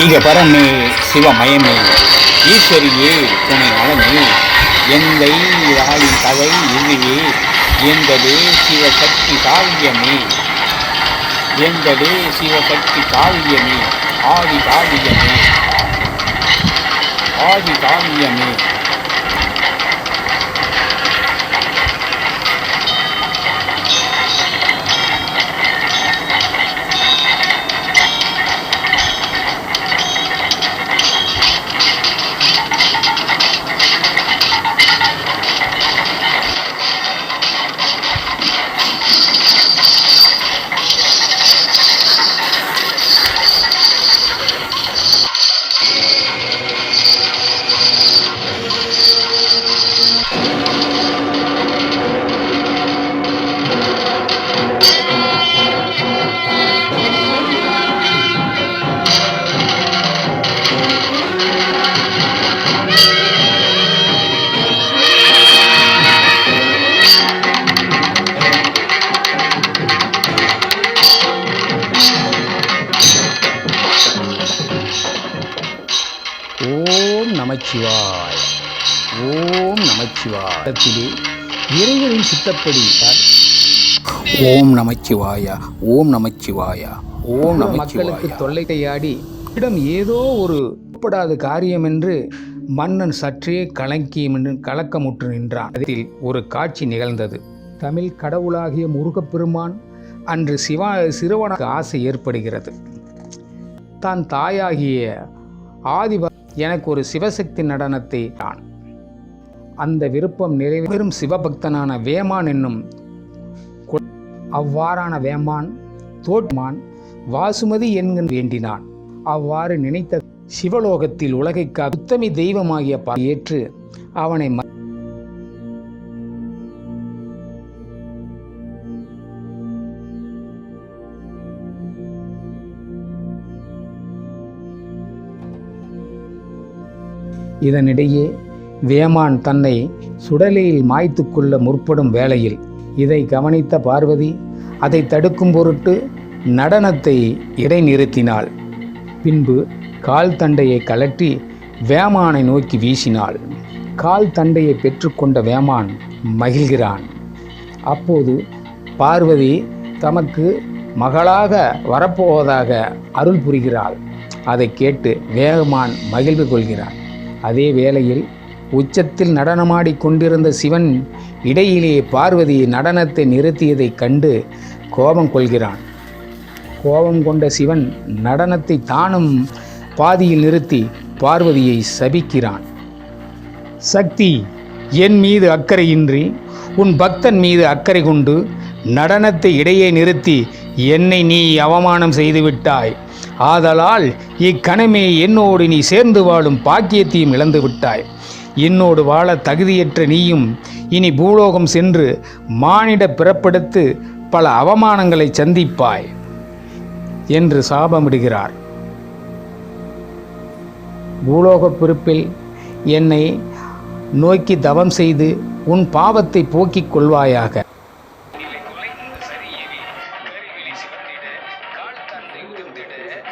இக பரமே சிவமயமே. ஈஸ்வரியே துணை நலமே எந்தை ராயின் கதை இதுவே என்பது சிவசக்தி காவியமே. என்பது சிவசக்தி காவியமே ஆதி காவியமே. ஆதி காவியமே. ஓம் நமச்சிவாய். ஓம் நமச்சிவாய். இடத்திலே இறைவனின் சித்தப்படி ஓம் நமச்சிவாய ஓம் நமச்சிவாய ஓம் மக்களுக்கு நமச்சிவாய. தொல்லையாடி இடம் ஏதோ ஒரு உட்படாத காரியம் என்று மன்னன் சற்றே கலங்கி கலக்கமுற்று நின்றான். அதில் ஒரு காட்சி நிகழ்ந்தது. தமிழ் கடவுளாகிய முருகப்பெருமான் அன்று சிவா சிறுவனுக்கு ஆசை ஏற்படுகிறது. தான் தாயாகிய ஆதிப எனக்கு ஒரு சிவசக்தி நடனத்தை தான். அந்த விருப்பம் நிறைவேறும் சிவபக்தனான வேமான் என்னும் அவ்வாறான வேமான் தோட்மான் வாசுமதி என்கிற வேண்டினான். அவ்வாறு நினைத்த சிவலோகத்தில் உலகை உத்தமி தெய்வமாகிய ஏற்று அவனை இதனிடையே வேமான் தன்னை சுடலையில் மாய்த்து கொள்ள முற்படும் வேளையில் இதை கவனித்த பார்வதி அதை தடுக்கும் பொருட்டு நடனத்தை இடைநிறுத்தினாள். பின்பு கால் தண்டையை கலட்டி வேமானை நோக்கி வீசினாள். கால் தண்டையை பெற்றுக்கொண்ட வேமான் மகிழ்கிறான். அப்போது பார்வதி தமக்கு மகளாக வரப்போவதாக அருள் புரிகிறாள். அதை கேட்டு வேகமான் மகிழ்வு கொள்கிறான். அதே வேளையில் உச்சத்தில் நடனமாடிக் கொண்டிருந்த சிவன் இடையிலே பார்வதி நடனத்தை நிறுத்தியதைக் கண்டு கோபம் கொள்கிறான். கோபம் கொண்ட சிவன் நடனத்தை தானும் பாதியில் நிறுத்தி பார்வதியை சபிக்கிறான். சக்தி என் மீது அக்கறையின்றி உன் பக்தன் மீது அக்கறை கொண்டு நடனத்தை இடையே நிறுத்தி என்னை நீ அவமானம் செய்துவிட்டாய் ஆதலால் இக்கணமே என்னோடு நீ சேர்ந்து வாழும் பாக்கியத்தையும் இழந்து விட்டாய். என்னோடு வாழ தகுதியற்ற நீயும் இனி பூலோகம் சென்று மானிட பிறப்பெடுத்து பல அவமானங்களை சந்திப்பாய் என்று சாபமிடுகிறார். பூலோகப் பிறப்பில் என்னை நோக்கி தவம் செய்து உன் பாவத்தை போக்கிக் கொள்வாயாக. để